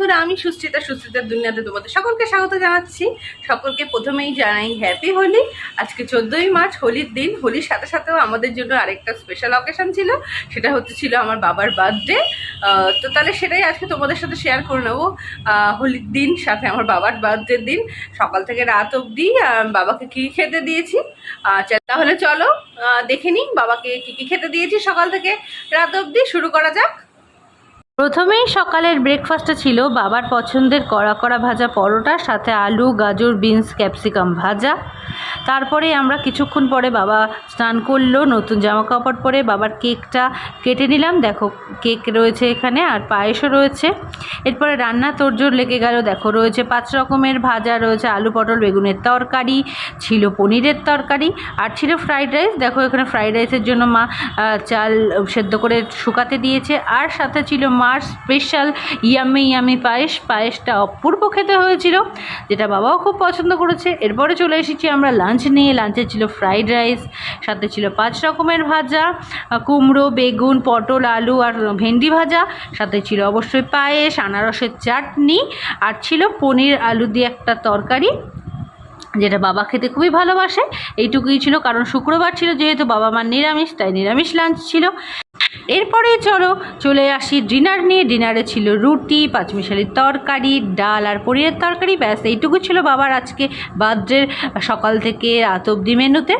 বন্ধুরা, আমি সুস্থিতা, সুস্থিতার দুনিয়াতে তোমাদের সকলকে স্বাগত জানাচ্ছি। সকলকে প্রথমেই জানাই হ্যাপি হোলি। আজকে চোদ্দোই মার্চ, হোলির দিন। হোলির সাথে সাথেও আমাদের জন্য আরেকটা স্পেশাল অকেশন ছিল। সেটা হচ্ছে ছিল আমার বাবার বার্থডে তো তাহলে সেটাই আজকে তোমাদের সাথে শেয়ার করে নেব। হোলির দিন, সাথে আমার বাবার বার্থডের দিন। সকাল থেকে রাত অবধি বাবাকে কী খেতে দিয়েছি? আচ্ছা তাহলে চলো দেখে নিই বাবাকে কী কী খেতে দিয়েছি সকাল থেকে। রাত অবধি শুরু করা যাক। প্রথমেই সকালের ব্রেকফাস্টে ছিল বাবার পছন্দের কড়া কড়া ভাজা পরোটা সাথে আলু, গাজর বিনস ক্যাপসিকাম ভাজা। তারপরে আমরা কিছুক্ষণ পরে বাবা স্নান করল, নতুন জামা কাপড় পরে বাবার কেকটা কেটে নিলাম। দেখো, কেক রয়েছে এখানে আর পায়েসও রয়েছে। এরপরে রান্না তোড়জোড় লেগে গেল। দেখো, রয়েছে পাঁচ রকমের ভাজা, রয়েছে আলু পটল, বেগুনের তরকারি, ছিল পনিরের তরকারি, আর ছিল ফ্রাইড রাইস দেখো, এখানে ফ্রাইড রাইসের জন্য মা চাল সেদ্ধ করে শুকাতে দিয়েছে। আর সাথে ছিল মার স্পেশাল ইয়ামি ইয়ামি পায়েস। পায়েসটা অপূর্ব খেতে হয়েছিল, যেটা বাবাও খুব পছন্দ করেছে। এরপরে চলে এসেছি আমরা লাঞ্চ নিয়ে। লাঞ্চে ছিল ফ্রাইড রাইস সাথে ছিল পাঁচ রকমের ভাজা, কুমড়ো, বেগুন, পটল, আলু আর ভেন্ডি ভাজা। সাথে ছিল অবশ্যই পায়েস, আনারসের চাটনি আর ছিল পনির আলু দিয়ে একটা তরকারি, যেটা বাবা খেতে খুবই ভালোবাসে। এইটুকুই ছিল, কারণ শুক্রবার ছিল যেহেতু বাবা মার নিরামিষ, তাই নিরামিষ লাঞ্চ ছিল। এরপরে চলো চলে আসি ডিনার নিয়ে। ডিনারে ছিল রুটি পাঁচমিশালির তরকারি, ডাল আর পনিরের তরকারি। ব্যাস, এইটুকু ছিল বাবার আজকে বার্থডের সকাল থেকে রাত অব্দি মেনুতে।